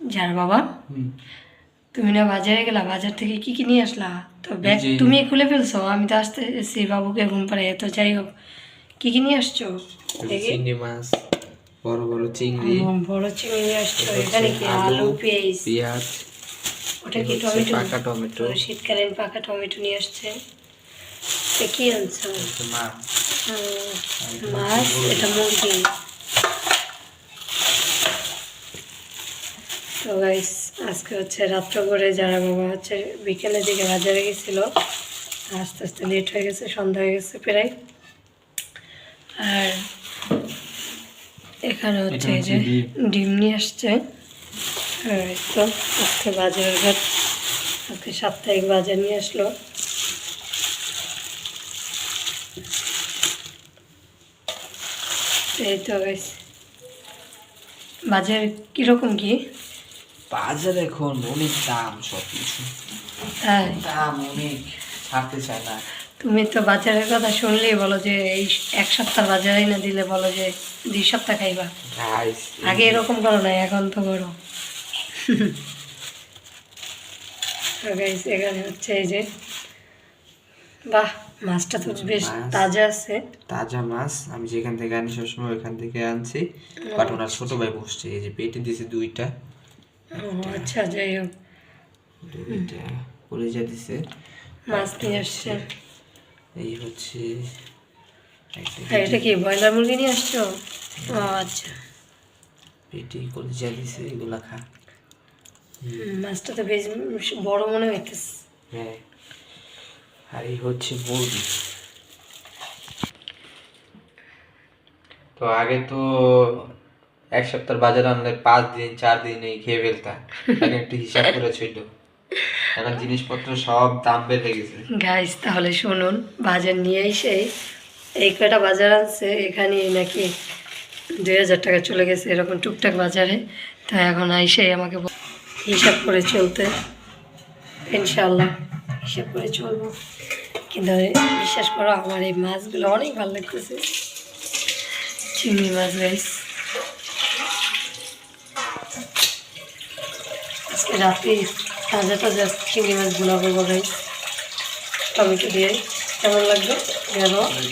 যার বাবা তুমি না বাজারে গেলা বাজার থেকে কি কি নিয়ে আসলা? তো ব্যাগ তুমি খুলে ফেলছো আমি তো আসতে এসেছি বাবুকে ঘুম পাড়াই তো যাই হোক কি কি নিয়ে আসছো? চিংড়ি মাছ বড় বড় চিংড়ি বড় চিংড়ি নিয়ে আসছো এখানে কি আলু, পেঁয়াজ? পেঁয়াজ ওটা কি টমেটো? পাকা টমেটো। শীতকালীন পাকা টমেটো নিয়ে আসছে। কি আনছো? মাছ। মাছ এটা মুরগি। তো গাইস আজকে হচ্ছে রাত্র করে যারা বাবা হচ্ছে বিকেলের দিকে বাজারে গেছিল আস্তে আস্তে লেট হয়ে গেছে সন্ধ্যা হয়ে গেছে প্রায়। আর এখানে হচ্ছে এই যে ডিম। নিয়ে আসছে। আর এই তো আজকে বাজারের ঘাট আজকে সাপ্তাহিক বাজার নিয়ে আসলো। এই তো গাইস বাজার কীরকম কি? বাজার এখন অনেক দাম সব কিছু দাম অনেক ছাড়তে চায় না। তুমি তো বাজারের কথা শুনলেই বলো যে এই এক সপ্তাহ বাজারে না দিলে বলো যে দুই সপ্তাহ খাইবা। আগে এরকম করো না এখন তো করো। এখানে হচ্ছে এই যে বাহ মাছটা তো বেশ তাজা আছে। তাজা মাছ আমি যেখান থেকে আনি সবসময় ওইখান থেকে আনছি। বাট ওনার ছোট ভাই বসছে এই যে পেটে দিয়েছে দুইটা। আচ্ছা যাই হোক। দুইটা কলিজা দিছে মাছ নিয়ে আসছে। এই হচ্ছে একটা এটা কি ব্রয়লার মুরগি নিয়ে আসছো? ও আচ্ছা। পেটি কলিজা দিছে এগুলা খা। হুম, মাছটা তো বেশ বড় মনে হইতেছে। হ্যাঁ। আর এই হচ্ছে মুরগি। তো আগে তো এক সপ্তাহ বাজার আনলে পাঁচ দিন চার দিন এই খেয়ে ফেলতাম। এখন একটু হিসাব করে ছিল। এখন জিনিসপত্র সব দাম বেড়ে গেছে। গাইস তাহলে শুনুন বাজার নিয়ে এসে এই কয়টা বাজার আনছে এখানে নাকি দুই হাজার টাকা চলে গেছে এরকম টুকটাক বাজারে। তো এখন আইসে আমাকে হিসাব করে চলতে। ইনশাল্লাহ হিসাব করে চলবো। কিন্তু বিশ্বাস করো আমার এই মাছগুলো অনেক ভালো লাগতেছে। চিংড়ি মাছ গাইস আজকে রাতে তাজা তাজা চিংড়ি মাছগুলা করব গাইস টমেটো দিয়ে। কেমন লাগবে?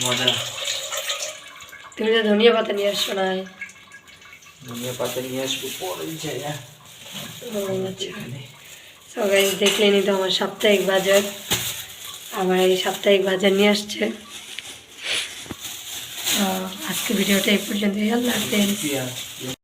মজা। তুমি তো ধনিয়া পাতা নিয়ে আসছো না? ধনিয়া পাতা নিয়ে আসব পরে জায়গা তো দেখলেনি তো আমার সাপ্তাহিক বাজার। আমার এই সাপ্তাহিক বাজার নিয়ে আসছে। আজকে ভিডিওটা এই পর্যন্ত আল্লাহ হাফেজ। পেঁয়াজ